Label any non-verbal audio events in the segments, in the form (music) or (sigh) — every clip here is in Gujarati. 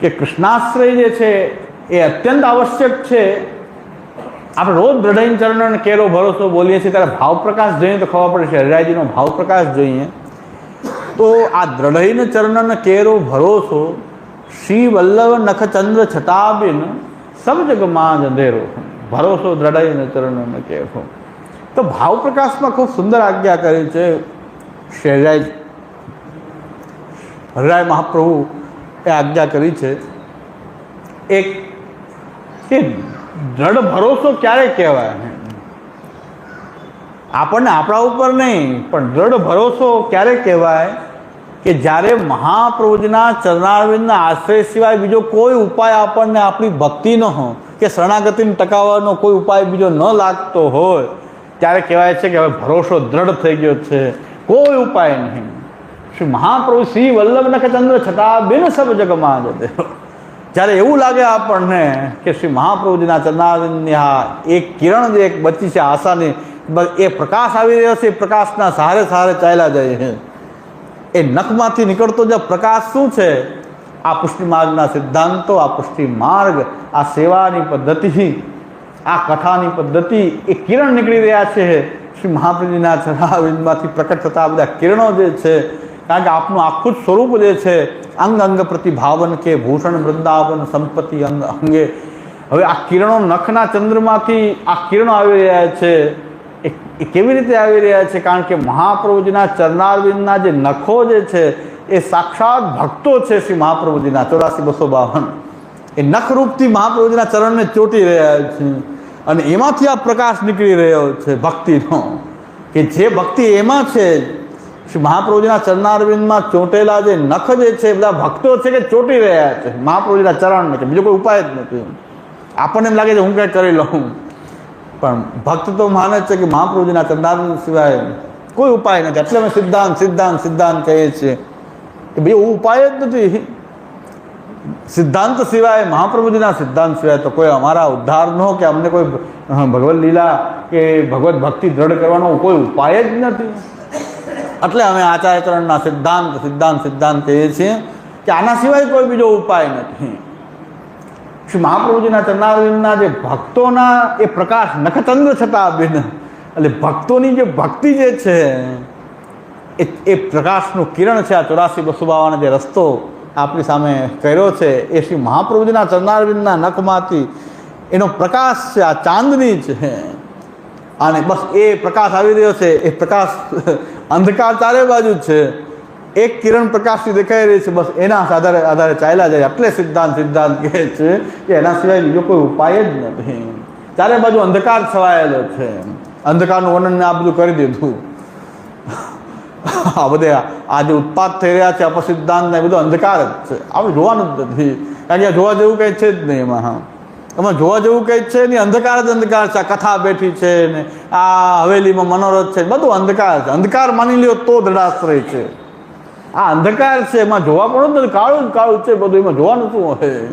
કે કૃષ્ણાશ્રય જે છે એ અત્યંત આવશ્યક છે. આપણે રોજ દ્રઢઈ ચરણ કેરો ભરોસો બોલીએ છીએ, ત્યારે ભાવ પ્રકાશ જોઈએ તો ખબર પડે છે, હરિરાયજીનો ભાવ પ્રકાશ જોઈએ. તો આ દ્રઢૈન ચરણ કેરો ભરોસો શ્રી વલ્લભ નખચંદ્ર છતાબિન સમજગમાં જ અંધેરો. ભરોસો દ્રઢઈન ચરણ કેરો તો ભાવ પ્રકાશમાં ખૂબ સુંદર આજ્ઞા કરી છે શહેરાય હરિરાય મહાપ્રભુ એ આજ્ઞા કરી છે, એક કે દ્રઢ ભરોસો ક્યારે કહેવાય? આપણને આપણા ઉપર નહીં, પણ દ્રઢ ભરોસો ક્યારે કહેવાય કે જ્યારે મહાપ્રભુજના ચરણારવિંદના આશ્રય સિવાય બીજો કોઈ ઉપાય આપણને આપણી ભક્તિનો હોય, કે શરણાગતિને ટકાવવાનો કોઈ ઉપાય બીજો ન લાગતો હોય, ત્યારે કહેવાય છે કે હવે ભરોસો દ્રઢ થઈ ગયો છે, કોઈ ઉપાય નહીં. શ્રી મહાપ્રભુ શ્રી વલ્લભ નખચંદ્ર છતાં બિન સબ જગમાં જતે જ્યારે એવું લાગે આપણને કે શ્રી મહાપ્રભુજીના ચરણારવિંદની આ એક કિરણ જે એક બચી છે આશાની એ પ્રકાશ આવી રહ્યો છે, એ પ્રકાશના સહારે સહારે ચાલ્યા જાય છે. એ નખમાંથી નીકળતો જે પ્રકાશ શું છે? આ પુષ્ટિ માર્ગના સિદ્ધાંતો, આ પુષ્ટિ માર્ગ આ સેવાની પદ્ધતિ, આ કથાની પદ્ધતિ, એ કિરણ નીકળી રહ્યા છે. શ્રી મહાપ્રભુજીના ચરણારવિંદમાંથી પ્રકટ થતા બધા કિરણો જે છે કારણ કે આપનું આખું જ સ્વરૂપ જે છે અંગ અંગ પ્રતિભાવન કે ભૂષણ વૃંદાવન સંપત્તિ અંગ અંગે હવે આ કિરણો નખના ચંદ્રમાંથી આ કિરણો આવી રહ્યા છે એ કેવી રીતે આવી રહ્યા છે કારણ કે મહાપ્રભુજીના ચરણારવિંદના જે નખો જે છે એ સાક્ષાત ભક્તો છે શ્રી મહાપ્રભુજીના ચોરાસી બસો બાવન એ નખરૂપથી મહાપ્રભુજીના ચરણને ચોંટી રહ્યા છે અને એમાંથી આ પ્રકાશ નીકળી રહ્યો છે ભક્તિનો કે જે ભક્તિ એમાં છે મહાપ્રભુજીના ચરણારવિંદમાં ચોંટેલા જે નખ જે છે, બધા ભક્તો છે કે ચોંટી રહ્યા છે? મહાપ્રભુજીના ચરણ કે બીજો કોઈ ઉપાય જ નથી. આપણને એમ લાગે છે, હું કંઈક કરી લઉં. પણ ભક્ત તો માને છે કે મહાપ્રભુજીના ચરણારવિંદ સિવાય કોઈ ઉપાય નથી. એટલે અમે સિદ્ધાંત સિદ્ધાંત સિદ્ધાંત કહીએ છીએ. કે ભાઈ ઉપાય જ નથી. સિદ્ધાંત સિવાય, મહાપ્રભુજીના સિદ્ધાંત સિવાય તો કોઈ અમારા ઉદ્ધારનો કે અમને કોઈ ભગવદ્ લીલા કે ભગવદ્ ભક્તિ દ્રઢ કરવાનો કોઈ ઉપાય જ નથી. એટલે અમે આચાર્યચરણના સિદ્ધાંત સિદ્ધાંત સિદ્ધાંત કહીએ છીએ કે આના સિવાય કોઈ બીજો ઉપાય નથી. શ્રી મહાપ્રભુજીના ચરણારવિંદના જે ભક્તોના એ પ્રકાશ નખચંદ્ર છતાં બિન એટલે ભક્તોની જે ભક્તિ જે છે, એ એ પ્રકાશનું કિરણ છે આ ચોરાસી બસો બાવાનો જે રસ્તો આપણી સામે કર્યો છે, એ શ્રી મહાપ્રભુજીના ચરણારવિંદના નખમાંથી એનો પ્રકાશ છે, આ ચાંદની છે. અને બસ એ પ્રકાશ આવી રહ્યો છે, એ પ્રકાશ (laughs) અંધકાર ચારે બાજુ જ છે. એક કિરણ પ્રકાશથી દેખાઈ રહી છે, બસ એના આધારે આધારે ચાલ્યા જાય. એટલે સિદ્ધાંત સિદ્ધાંત કહે છે કે એના સિવાય બીજો કોઈ ઉપાય જ નથી. ચારે બાજુ અંધકાર છવાયેલો છે. અંધકારનું વર્ણન આ બધું કરી દીધું. આ બધે આ જે ઉત્પાદ થઈ રહ્યા છે, અપસિદ્ધાંત ને બધું અંધકાર જ છે. આપણે જોવાનું જ નથી. કારણ કે જોવા જેવું કંઈ છે જ નહીં એમાં. હા એમાં જોવા જેવું કંઈ છે નહીં. અંધકાર જ અંધકાર છે. આ કથા બેઠી છે ને. આ હવેલીમાં મનોરથ છે બધું અંધકાર છે. અંધકાર માની લ્યો તો દડાશ્રય છે. આ અંધકાર છે. એમાં જોવા પણ નથી. કાળું જ કાળું છે બધું. એમાં જોવાનું શું હોય?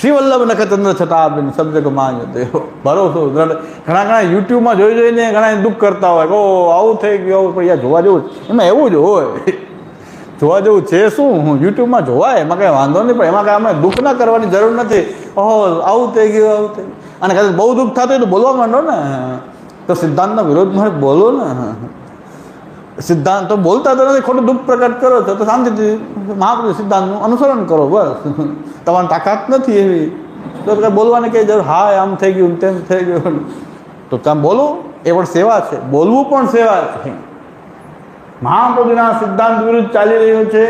શ્રીવલ્લભ નખચંદ્ર છતાં શબ્દ માન દેવ ભરોસો. ઘણા ઘણા યુટ્યુબમાં જોઈ જોઈને ઘણા દુઃખ કરતા હોય. ઓ આવું થઈ ગયું. પણ યાર જોવા જેવું જ. એમાં એવું જ હોય. જોવા જેવું છે શું? હું યુટ્યુબમાં જોવાય એમાં કંઈ વાંધો નહીં, પણ એમાં કાંઈ અમે દુઃખ ના કરવાની જરૂર નથી. ઓહો, આવું થઈ ગયું, આવું થઈ અને કદાચ બહુ દુઃખ થતું હોય તો બોલવા માંડો ને. તો સિદ્ધાંતના વિરોધમાં બોલો ને. સિદ્ધાંત તો બોલતા તો નથી, ખોટું દુઃખ પ્રગટ કરો છો તો શાંતિથી મહાપ્રભુ સિદ્ધાંતનું અનુસરણ કરો, બસ. તમારી તાકાત નથી એવી. તો કંઈ બોલવાની કંઈ જરૂર? હા આમ થઈ ગયું, તેમ થઈ ગયું. તો તમે બોલો, એ પણ સેવા છે. બોલવું પણ સેવા છે. મહાપ્રભુના સિદ્ધાંત વિરુદ્ધ ચાલી રહ્યો છે.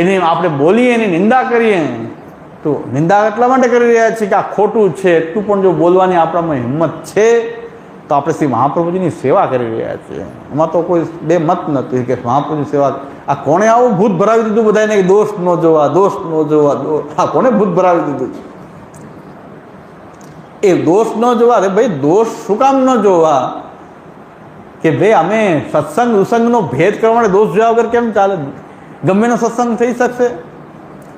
એની આપણે બોલીએ, એની નિંદા કરીએ, તો નિંદા એટલા માટે કરી રહ્યા છીએ કે આ ખોટું છે, એટલું પણ જો બોલવાની આપણામાં હિંમત છે, તો આપણે શ્રી મહાપ્રભુજીની સેવા કરી રહ્યા છીએ. એમાં તો કોઈ બે મત નથી કે મહાપ્રભુની સેવા આ કોણે આવું ભૂત ભરાવી દીધું? બધાને દોષ ન જોવા, દોષ ન જોવા આ કોણે ભૂત ભરાવી દીધું? એ દોષ ન જોવા, અરે ભાઈ દોષ શું કામ ન જોવા? કે ભાઈ અમે સત્સંગ ઉસંગનો ભેદ કરવા માટે દોષ જોયા વગર કેમ ચાલે? ગમે એનો સત્સંગ થઈ શકશે?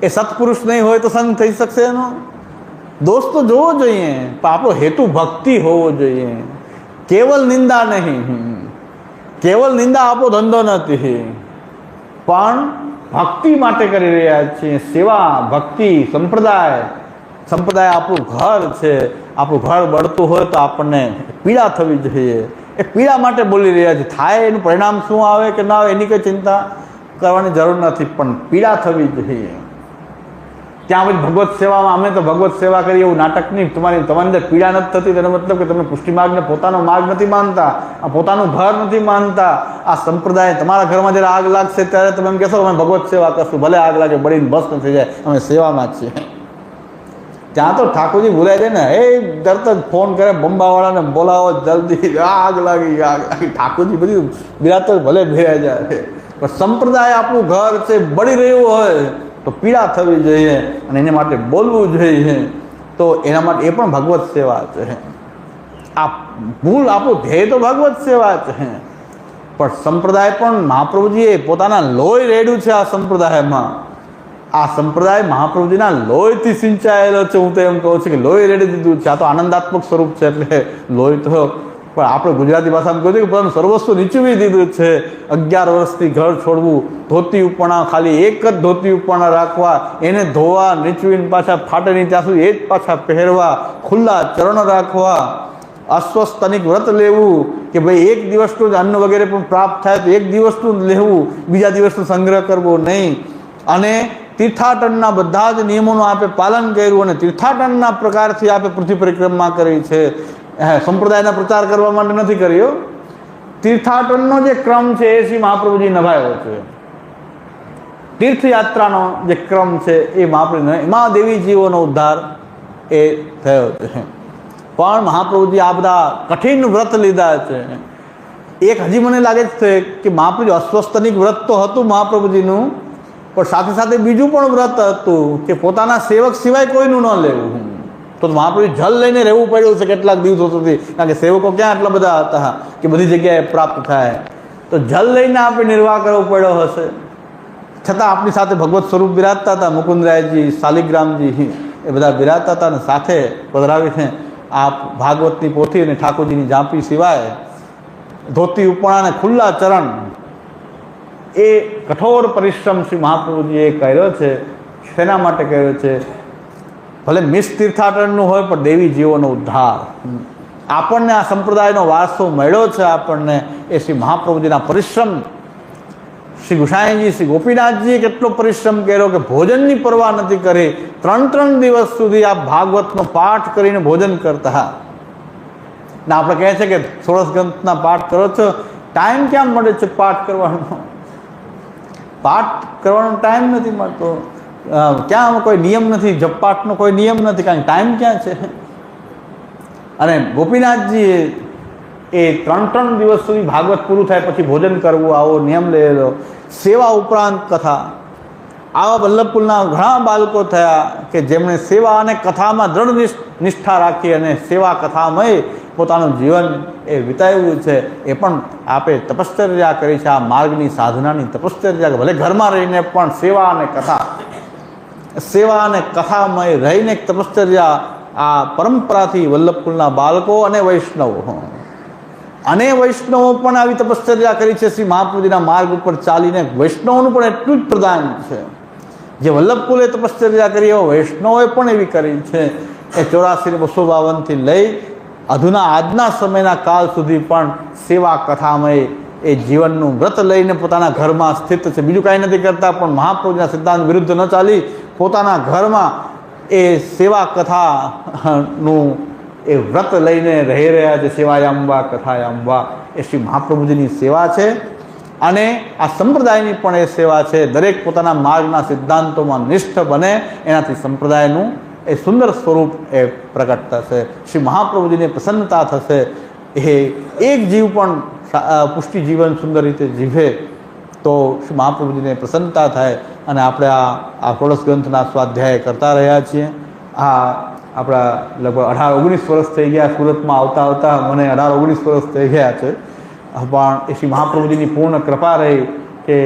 એ સત્પુરુષ નહીં હોય તો સંગ થઈ શકશે એનો? દોષ તો જોવો જોઈએ, પણ આપણો હેતુ ભક્તિ હોવો જોઈએ. કેવલ નિંદા નહીં. કેવલ નિંદા આપણો ધંધો નથી. પણ ભક્તિ માટે કરી રહ્યા છીએ. સેવા, ભક્તિ, સંપ્રદાય. સંપ્રદાય આપણું ઘર છે. આપણું ઘર બળતું હોય તો આપણને પીડા થવી જોઈએ. એ પીડા માટે બોલી રહ્યા છે. થાય એનું પરિણામ શું આવે કે ના આવે એની કંઈ ચિંતા કરવાની જરૂર નથી, પણ પીડા થવી જોઈએ. ત્યાં પછી ભગવત સેવામાં અમે તો ભગવત સેવા કરીએ એવું નાટક નહીં. તમારી તમારી અંદર પીડા નથી થતી, તેનો મતલબ કે તમે પુષ્ટિ માર્ગને પોતાનો માર્ગ નથી માનતા, આ પોતાનું ઘર નથી માનતા, આ સંપ્રદાય તમારા ઘરમાં જ્યારે આગ લાગશે ત્યારે તમે એમ કહેશો અમે ભગવત સેવા કરશું. ભલે આગ લાગે, બળીને ભસ્મ થઈ જાય, અમે સેવામાં જ છીએ. ત્યાં તો ઠાકોરજી ભૂલાઈ જાય ને, એ તરત જ ફોન કરે, બંબાવાળાને બોલાવો, જલ્દી, આગ લાગી, આગ ઠાકોરજી બધું બિરાતો ભલે ભેરાઈ જાય. પણ સંપ્રદાય આપણું ઘર છે, બળી રહ્યું હોય, તો પીડા થવી જોઈએ અને એને માટે બોલવું જોઈએ. તો એના માટે એ પણ ભગવત સેવા છે. આ મૂળ આપણું ધ્યેય તો ભગવત સેવા છે. પણ સંપ્રદાય પણ મહાપ્રભુજીએ પોતાના લોહી રેડ્યું છે આ સંપ્રદાયમાં. આ સંપ્રદાય મહાપ્રભુજીના લોહીથી સિંચાયેલો છે. હું તો એમ કહું છું કે લોહી રેડી દીધું છે. આ તો આનંદાત્મક સ્વરૂપ છે એટલે લોહી તો પણ આપણે ગુજરાતી ભાષામાં કહ્યું કે પોતાનું સર્વસ્વ નીચવી દીધું છે. અગિયાર વર્ષથી ઘર છોડવું, ધોતી ઉપણા ખાલી એક જ ધોતી ઉપણા રાખવા, એને ધોવા, નીચવીને પાછા ફાટે નહીં ત્યાં સુધી એ જ પાછા પહેરવા, ખુલ્લા ચરણ રાખવા, અસ્વસ્થનિક વ્રત લેવું, કે ભાઈ એક દિવસનું જ અન્ન વગેરે પણ પ્રાપ્ત થાય તો એક દિવસનું જ લેવું, બીજા દિવસનો સંગ્રહ કરવો નહીં. અને તીર્થાટનના બધા જ નિયમોનું આપે પાલન કર્યું અને તીર્થાટનના પ્રકારથી આપે પૃથ્વી પરિક્રમા કરી છે. સંપ્રદાયના પ્રચાર કરવા માટે નથી કર્યો. તીર્થાટનનો જે ક્રમ છે એ શ્રી મહાપ્રભુજી નભાયો છે. તીર્થયાત્રાનો જે ક્રમ છે એ મહાપ્રભુ એમાં દેવીજીઓનો ઉદ્ધાર એ થયો છે. પણ મહાપ્રભુજી આ બધા કઠિન વ્રત લીધા છે. એક હજી મને લાગે છે કે મહાપ્રભુ અસ્વસ્થનિક વ્રત તો હતું મહાપ્રભુજીનું પણ સાથે સાથે બીજું પણ વ્રત હતું કે પોતાના સેવક સિવાય કોઈનું ન લેવું. તો મહાપ્રભુ જલ લઈને રહેવું પડ્યું છે કેટલાક દિવસો સુધી. કારણ કે સેવકો ક્યાં આટલા બધા હતા કે બધી જગ્યાએ પ્રાપ્ત થાય. તો જલ લઈને આપણે નિર્વાહ કરવો પડ્યો હશે. છતાં આપણી સાથે ભગવત સ્વરૂપ બિરાજતા હતા મુકુંદરાયજી શાલિગ્રામજી એ બધા બિરાજતા હતા અને સાથે પધરાવીને આ ભાગવતની પોથી અને ઠાકોરજીની ઝાંપી સિવાય ધોતી ઉપણા અને ખુલ્લા ચરણ એ કઠોર પરિશ્રમ શ્રી મહાપ્રભુજીએ કર્યો છે, શેના માટે કર્યો છે? ભલે મિસ તીર્થાટનનું હોય, પણ દેવી જીવોનો ઉદ્ધાર. આપણને આ સંપ્રદાયનો વારસો મળ્યો છે આપણને, એ શ્રી મહાપ્રભુજીના પરિશ્રમ. શ્રી ગુસાઈજી, શ્રી ગોપીનાથજીએ કેટલો પરિશ્રમ કર્યો કે ભોજનની પરવા નથી કરી. ત્રણ ત્રણ દિવસ સુધી આ ભાગવતનો પાઠ કરીને ભોજન કરતા. ને આપણે કહે છે કે સોળસ ગ્રંથના પાઠ કરો છો. ટાઈમ ક્યાં મળે છે પાઠ કરવાનો? પાઠ કરવાનો ટાઈમ નથી મળતો. ક્યાં કોઈ નિયમ નથી જપપાઠનો કોઈ નિયમ નથી, કારણ ટાઈમ ક્યાં છે? અને ગોપીનાથજીએ એ ત્રણ ત્રણ દિવસ સુધી ભાગવત પૂરું થાય, પછી ભોજન કરવું, આવો નિયમ લેલો સેવા ઉપરાંત કથા. આવા વલ્લભકુલના ઘણા બાળકો થયા કે જેમણે સેવા અને કથામાં દ્રઢ નિષ்- નિષ્ઠા રાખી અને સેવા કથામય પોતાનું જીવન એ વિતાવ્યું છે, એ પણ આપે તપશ્ચર્યા કરી છે. આ માર્ગની સાધનાની તપશ્ચર્યા ભલે ઘરમાં રહીને પણ સેવા અને કથા, સેવા અને કથામય રહીને તપશ્ચર્યા આ પરંપરાથી વલ્લભકુલના બાળકો અને વૈષ્ણવો. અને વૈષ્ણવો પણ આવી તપશ્ચર્યા કરી છે. શ્રી મહાપ્રભુજીના માર્ગ ઉપર ચાલીને વૈષ્ણવોનું પણ એટલું જ પ્રદાન છે. જે વલ્લભકુલે તપશ્ચર્યા કરી એવા વૈષ્ણવોએ પણ એવી કરી છે એ ચોરાસી બસો બાવનથી લઈ અધુના આજના સમયના કાળ સુધી પણ સેવા કથામય એ જીવનનું વ્રત લઈને પોતાના ઘરમાં સ્થિત છે. બીજું કાંઈ નથી કરતા, પણ મહાપ્રભુના સિદ્ધાંત વિરુદ્ધ ન ચાલી પોતાના ઘરમાં એ સેવા કથાનું એ વ્રત લઈને રહી રહ્યા છે. સેવાયાંબા, કથાયાંબા. એ શ્રી મહાપ્રભુજીની સેવા છે. અને આ સંપ્રદાયની પણ એ સેવા છે, દરેક પોતાના માર્ગના સિદ્ધાંતોમાં નિષ્ઠ બને, એનાથી સંપ્રદાયનું એ સુંદર સ્વરૂપ એ પ્રગટ થશે. શ્રી મહાપ્રભુજીને પ્રસન્નતા થશે. એ એક જીવ પણ પુષ્ટિ જીવન સુંદર રીતે જીવે તો શ્રી મહાપ્રભુજીને પ્રસન્નતા થાય અને આપણે આ આ ષોડશ ગ્રંથના સ્વાધ્યાય કરતા રહ્યા છીએ. આ આપણા લગભગ અઢાર, ઓગણીસ વર્ષ થઈ ગયા સુરતમાં આવતા આવતા મને અઢાર, ઓગણીસ વર્ષ થઈ ગયા છે. પણ એ શ્રી મહાપ્રભુજીની પૂર્ણ કૃપા રહી કે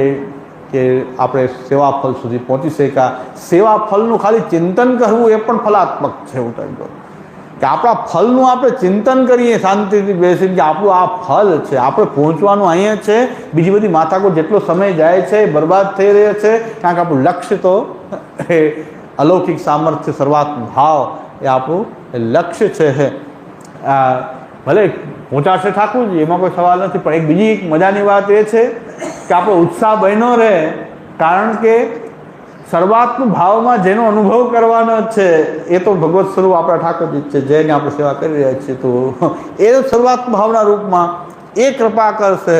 કે આપણે સેવા ફલ સુધી પહોંચી શક્યા. સેવા ફલનું ખાલી ચિંતન કરવું એ પણ ફલાત્મક છે, હું તમને કે આપણા ફલનું આપણે ચિંતન કરીએ, શાંતિથી બેસીને કે આપણું આ ફલ છે, આપણે પહોંચવાનું અહીંયા છે, બીજી બધી માથાકો જેટલો સમય જાય છે બરબાદ થઈ રહ્યો છે, કારણ કે આપણું લક્ષ્ય તો એ અલૌકિક સામર્થ્ય, સર્વાત્મ ભાવ એ આપણું લક્ષ્ય છે. આ ભલે પહોંચાડશે ઠાકુરજી એમાં કોઈ સવાલ નથી, પણ એક બીજી એક મજાની વાત એ છે કે આપણો ઉત્સાહ બન્યો રહે કારણ કે શરૂઆતનું ભાવમાં જેનો અનુભવ કરવાનો છે, એ તો ભગવત સ્વરૂપ આપણા ઠાકોરજી છે, જેની આપણે સેવા કરી રહ્યા છીએ તો એ શરૂઆત ભાવના રૂપમાં એ કૃપા કરશે,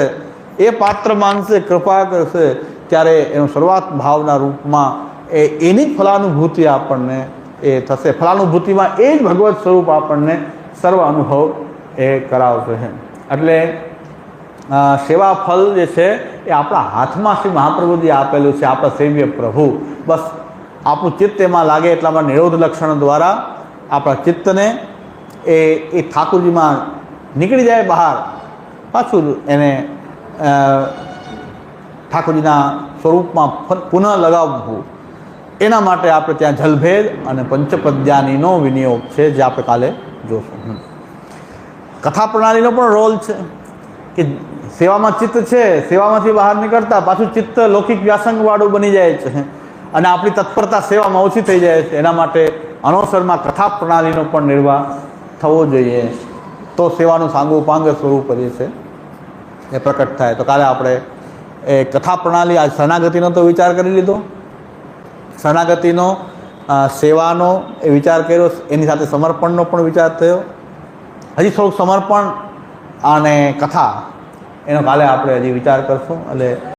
એ પાત્ર માનશે, કૃપા કરશે, ત્યારે એનો શરૂઆત ભાવના રૂપમાં એ એની ફલાનુભૂતિ આપણને એ થશે. ફલાનુભૂતિમાં એ જ ભગવત સ્વરૂપ આપણને સર્વ અનુભવ એ કરાવશે એટલે સેવા ફલ જે છે, એ આપણા હાથમાં શ્રી મહાપ્રભુજી આપેલું છે, આપણા સેવ્ય પ્રભુ. બસ, આપણું ચિત્ત એમાં લાગે એટલામાં નિરોધ લક્ષણ દ્વારા આપણા ચિત્તને એ એ ઠાકુરજીમાં નીકળી જાય બહાર. પાછું એને ઠાકોરજીના સ્વરૂપમાં પુનઃ લગાવવું. એના માટે આપણે ત્યાં જલભેદ અને પંચપદ્યાનીનો વિનિયોગ છે, જે આપણે કાલે જોશું. કથા પ્રણાલીનો પણ રોલ છે કે સેવામાં ચિત્ત છે, સેવામાંથી બહાર નીકળતા પાછું ચિત્ત લૌકિક વ્યાસંગવાળું બની જાય છે. અને આપણી તત્પરતા સેવામાં ઓછી થઈ જાય છે. એના માટે અનવસરમાં કથા પ્રણાલીનો પણ નિર્વાહ થવો જોઈએ. તો સેવાનું સાંગોપાંગ સ્વરૂપ જે છે. એ પ્રકટ થાય. તો કાલે આપણે એ કથા પ્રણાલી આ શરણાગતિનો તો વિચાર કરી લીધો. શરણાગતિનો સેવાનો એ વિચાર કર્યો. એની સાથે સમર્પણનો પણ વિચાર થયો. હજી થોડુંક સમર્પણ અને કથા એનો કાલે આપણે હજી વિચાર કરશું. એટલે